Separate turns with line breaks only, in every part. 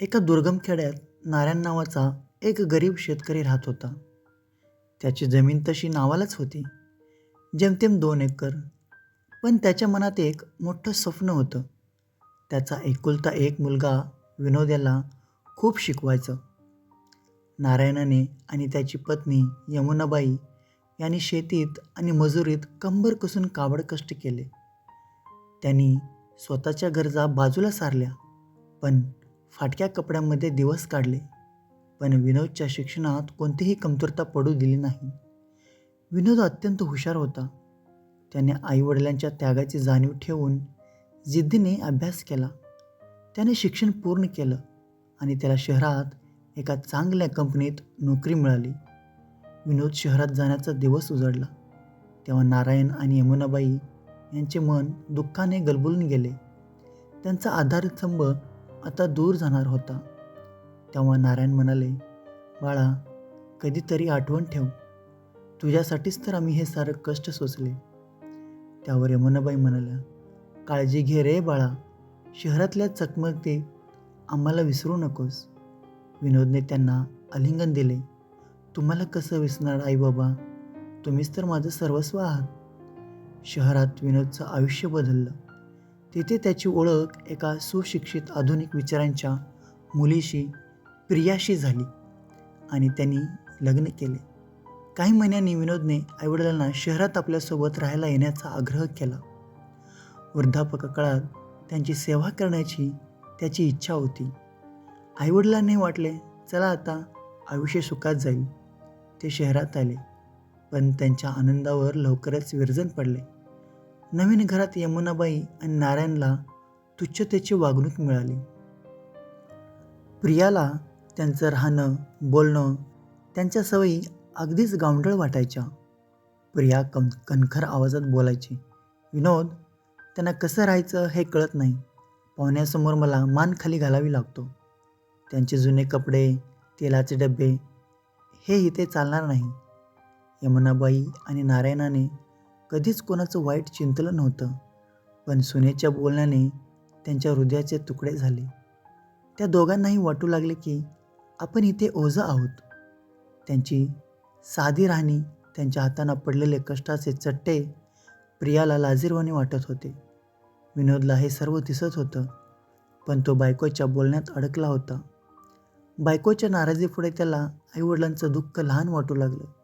एका दुर्गम खेड्यात नारायण नावाचा एक गरीब शेतकरी राहत होता. त्याची जमीन तशी नावालाच होती. जेमतेम दोन एकर. पण त्याच्या मनात एक मोठं स्वप्न होतं. त्याचा एकुलता एक मुलगा विनोद याला खूप शिकवायचं. नारायणाने आणि त्याची पत्नी यमुनाबाई यांनी शेतीत आणि मजुरीत कंबर कसून काबड कष्ट केले. त्यांनी स्वतःच्या गरजा बाजूला सारल्या. पण फाटक्या कपड्यांमध्ये दिवस काढले पण विनोदच्या शिक्षणात कोणतीही कमतरता पडू दिली नाही. विनोद अत्यंत हुशार होता. त्याने आईवडिलांच्या त्यागाची जाणीव ठेवून जिद्दीने अभ्यास केला. त्याने शिक्षण पूर्ण केलं आणि त्याला शहरात एका चांगल्या कंपनीत नोकरी मिळाली. विनोद शहरात जाण्याचा दिवस उजडला. तेव्हा नारायण आणि यमुनाबाई यांचे मन दुःखाने गलबुलून गेले. त्यांचा आधारस्तंभ आता दूर जाणार होता. तेव्हा नारायण म्हणाले बाळा कधीतरी आठवण ठेव. तुझ्यासाठीच तर आम्ही हे सारं कष्ट सोचले त्यावर यमुनाबाई म्हणाल्या काळजी घे रे बाळा. शहरातल्या चकमकते आम्हाला विसरू नकोस. विनोदने त्यांना आलिंगन दिले तुम्हाला कसं विसरणार आई बाबा? तुम्हीच तर माझं सर्वस्व आहात. शहरात विनोदचं आयुष्य बदललं. तिथे त्याची ओळख एका सुशिक्षित आधुनिक विचारांच्या मुलीशी प्रियाशी झाली आणि त्यांनी लग्न केले. काही महिन्यांनी विनोदने आईवडिलांना शहरात आपल्यासोबत राहायला येण्याचा आग्रह केला. वृद्धापकाळात त्यांची सेवा करण्याची त्याची इच्छा होती. आईवडिलांनी वाटले चला आता आयुष्य सुखात जाईल. ते शहरात आले पण त्यांच्या आनंदावर लवकरच विरजन पडले. नवीन घरात यमुनाबाई आणि नारायणला तुच्छतेची वागणूक मिळाली. प्रियाला त्यांचं राहणं बोलणं त्यांच्या सवयी अगदीच गावंढळ वाटायच्या. प्रिया कं कणखर आवाजात बोलायची विनोद त्यांना कसं राहायचं हे कळत नाही. पाहुण्यासमोर मला मान खाली घालावी लागतो. त्यांचे जुने कपडे तेलाचे डबे हे इथे चालणार नाही. यमुनाबाई आणि नारायणाने कधीच कोणाचं वाईट चिंतलं नव्हतं. पण सुनेच्या बोलण्याने त्यांच्या हृदयाचे तुकडे झाले. त्या दोघांनाही वाटू लागले की आपण इथे ओझं आहोत. त्यांची साधी राहणी त्यांच्या हातांना पडलेले कष्टाचे चट्टे प्रियाला लाजीरवाने वाटत होते. विनोदला हे सर्व दिसत होतं पण तो बायकोच्या बोलण्यात अडकला होता. बायकोच्या नाराजीपुढे त्याला आईवडिलांचं दुःख लहान वाटू लागलं.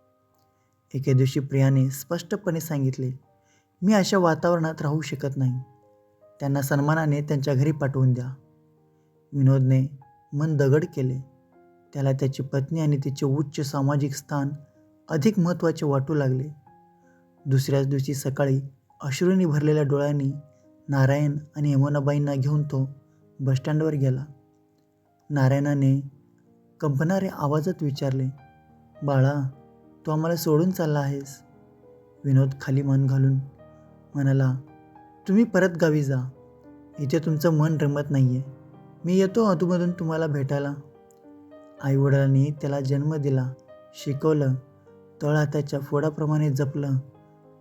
एके दिवशी प्रियाने स्पष्टपणे सांगितले मी अशा वातावरणात राहू शकत नाही. त्यांना सन्मानाने त्यांच्या घरी पाठवून द्या. विनोदने मन दगड केले. त्याला त्याची पत्नी आणि तिचे उच्च सामाजिक स्थान अधिक महत्त्वाचे वाटू लागले. दुसऱ्याच दिवशी सकाळी अश्रूंनी भरलेल्या डोळ्यांनी नारायण आणि यमुनाबाईंना घेऊन तो बसस्टँडवर गेला. नारायणाने कंपणाऱ्या आवाजात विचारले बाळा तू आम्हाला सोडून चालला आहेस. विनोद खाली मन घालून म्हणाला तुम्ही परत गावी जा. इथे तुमचं मन रमत नाही आहे मी येतो अधूमधून तुम्हाला भेटायला. आईवडिलांनी त्याला जन्म दिला शिकवलं तळहाताच्या फोडाप्रमाणे जपलं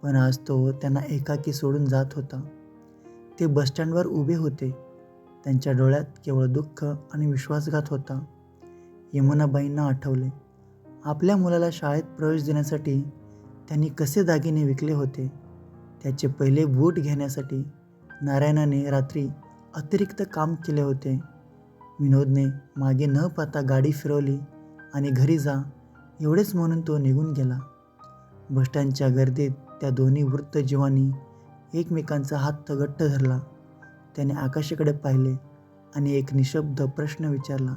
पण आज तो त्यांना एकाकी सोडून जात होता. ते बसस्टँडवर उभे होते. त्यांच्या डोळ्यात केवळ दुःख आणि विश्वासघात होता. यमुनाबाईंना आठवले. आपल्या मुलाला शाळेत प्रवेश देण्यासाठी त्यांनी कसे दागिने विकले होते त्याचे पहिले बूट घेण्यासाठी नारायणाने रात्री अतिरिक्त काम केले होते. विनोदने मागे न पाहता गाडी फिरवली आणि घरी जा एवढेच म्हणून तो निघून गेला. बसस्टँडच्या गर्दीत त्या दोन्ही वृत्त जीवांनी एकमेकांचा हात घट्ट धरला. त्याने आकाशाकडे पाहिले आणि एक निशब्द प्रश्न विचारला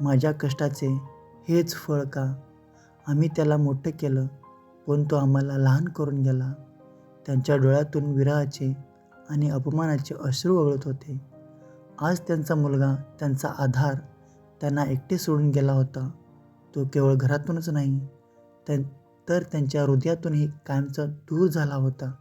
माझ्या कष्टाचे हेच फळ का? आम्ही त्याला मोठं केलं पण तो आम्हाला लहान करून गेला. त्यांच्या डोळ्यातून विरहाचे आणि अपमानाचे अश्रू वगळत होते. आज त्यांचा मुलगा त्यांचा आधार त्यांना एकटे सोडून गेला होता. तो केवळ घरातूनच नाही त्या तर त्यांच्या हृदयातूनही कायमचा दूर झाला होता.